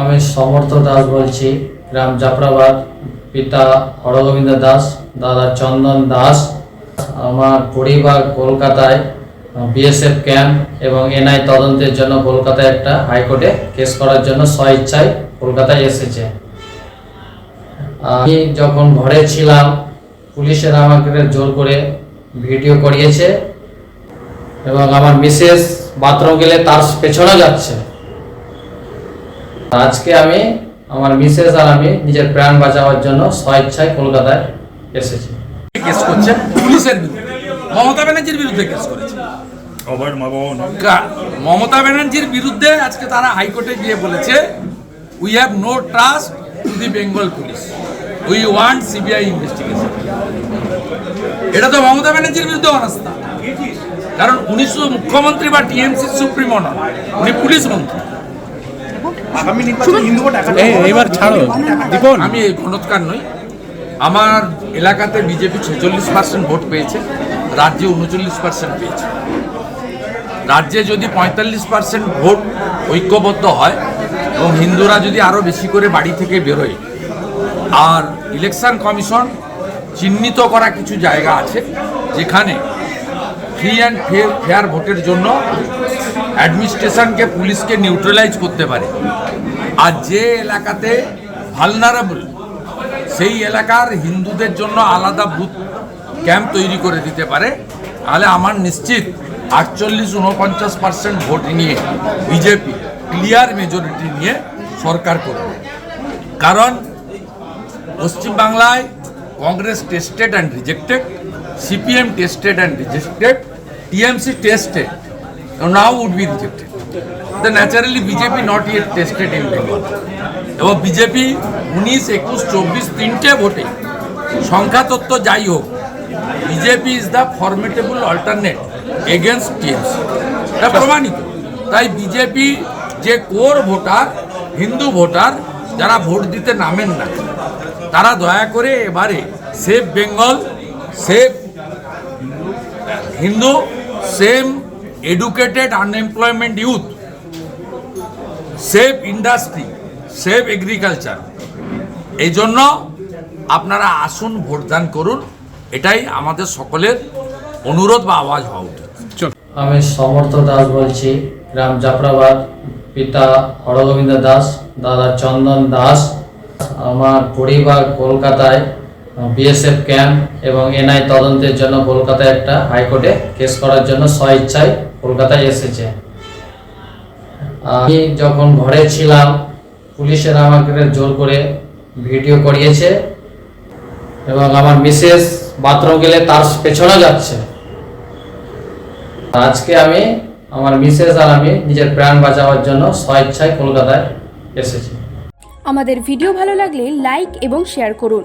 আমি সমর্থ দাস বলছি, গ্রাম জাফরাবাদ, পিতা হরগোবিন্দ দাস, দাদা চন্দন দাস, আমার পরিবার কলকাতায় বিএসএফ ক্যাম্প এবং এনআই তদন্তের জন্য কলকাতায় একটা হাইকোর্টে কেস করার জন্য স্বইচ্ছায় কলকাতায় এসেছে। আমি যখন ঘরে ছিলাম, পুলিশের আমাকে জোর করে ভিডিও করিয়েছে এবং আমার মিসেস বাথরুম গেলে তার পেছনে যাচ্ছে। আজকে আমি আমার মিসেস আর আমি নিজের প্রাণ বাঁচাবার জন্য স্বেচ্ছায় কলকাতায় এসেছি। কেস করছে? পুলিশের বিরুদ্ধে। মমতা ব্যানার্জির বিরুদ্ধে কেস করেছে। মমতা ব্যানার্জির বিরুদ্ধে আজকে তারা হাইকোর্টে গিয়ে বলেছে we have no trust to the Bengal police we want CBI investigation এটা তো মমতা ব্যানার্জির বিরুদ্ধে অনাস্থা। কারণ উনি শুধু মুখ্যমন্ত্রী বা টিএমসি সুপ্রিমো নন উনি পুলিশ মন্ত্রী। আগামী নির্বাচনে হিন্দু ভোট একা ছাড়ো। দীপন। আমি ঘনৎকার নই। আমার এলাকাতে বিজেপি ছেচল্লিশ পার্সেন্ট ভোট পেয়েছে রাজ্যে উনচল্লিশ পার্সেন্ট পেয়েছে। রাজ্যে যদি পঁয়তাল্লিশ পার্সেন্ট ভোট ঐক্যবদ্ধ হয় এবং হিন্দুরা যদি আরও বেশি করে বাড়ি থেকে বেরোয় আর ইলেকশন কমিশন চিহ্নিত করা কিছু জায়গা আছে যেখানে ফ্রি অ্যান্ড ফেয়ার ভোটের জন্য অ্যাডমিনিস্ট্রেশনকে পুলিশকে নিউট্রালাইজ করতে পারে। আর যে এলাকাতে ভালনারেবল সেই এলাকার হিন্দুদের জন্য আলাদা বুথ ক্যাম্প তৈরি করে দিতে পারে। তাহলে আমার নিশ্চিত আটচল্লিশ উনপঞ্চাশ পার্সেন্ট ভোট নিয়ে বিজেপি ক্লিয়ার মেজরিটি নিয়ে সরকার করবে। কারণ পশ্চিমবাংলায় Congress tested and rejected CPM tested and rejected TMC tested now would be rejected the naturally BJP not yet tested in Bengal এবং বিজেপি উনিশ একুশ চব্বিশ তিনটে ভোটে সংখ্যা তত্ত্ব যাই হোক BJP is the formidable alternate against TMC এটা প্রমাণিত তাই বিজেপি যে কোর ভোটার হিন্দু ভোটার যারা ভোট দিতে নামেন না তারা দয়া করে এবারে safe Bengal safe Hindu same educated unemployment youth safe industry safe agriculture এই জন্য আপনারা আসুন ভোটদান করুন। এটাই আমাদের সকলের অনুরোধ বা আওয়াজ হওয়া উচিত। আমি সমর্থ দাস বলছি গ্রাম জাফরাবাদ পিতা হরগোবিন্দ দাস দাদা চন্দন দাস আমার পরিবার কলকাতায় বিএসএফ ক্যাম্প এবং এনআই তদন্তের জন্য কলকাতায় একটা হাইকোর্টে কেস করার জন্য স্বইচ্ছায় কলকাতায় এসেছে। আমি যখন ঘরে ছিলাম, পুলিশের আমাকে জোর করে ভিডিও করিয়েছে এবং আমার মিসেস বাথরুম গেলে তার পেছনে যাচ্ছে। আজকে আমি আমার মিসেস আর আমি নিজের প্রাণ বাঁচাবার জন্য স্বেচ্ছায় কলকাতায় এসেছি। আমাদের ভিডিও ভালো লাগলে লাইক এবং শেয়ার করুন।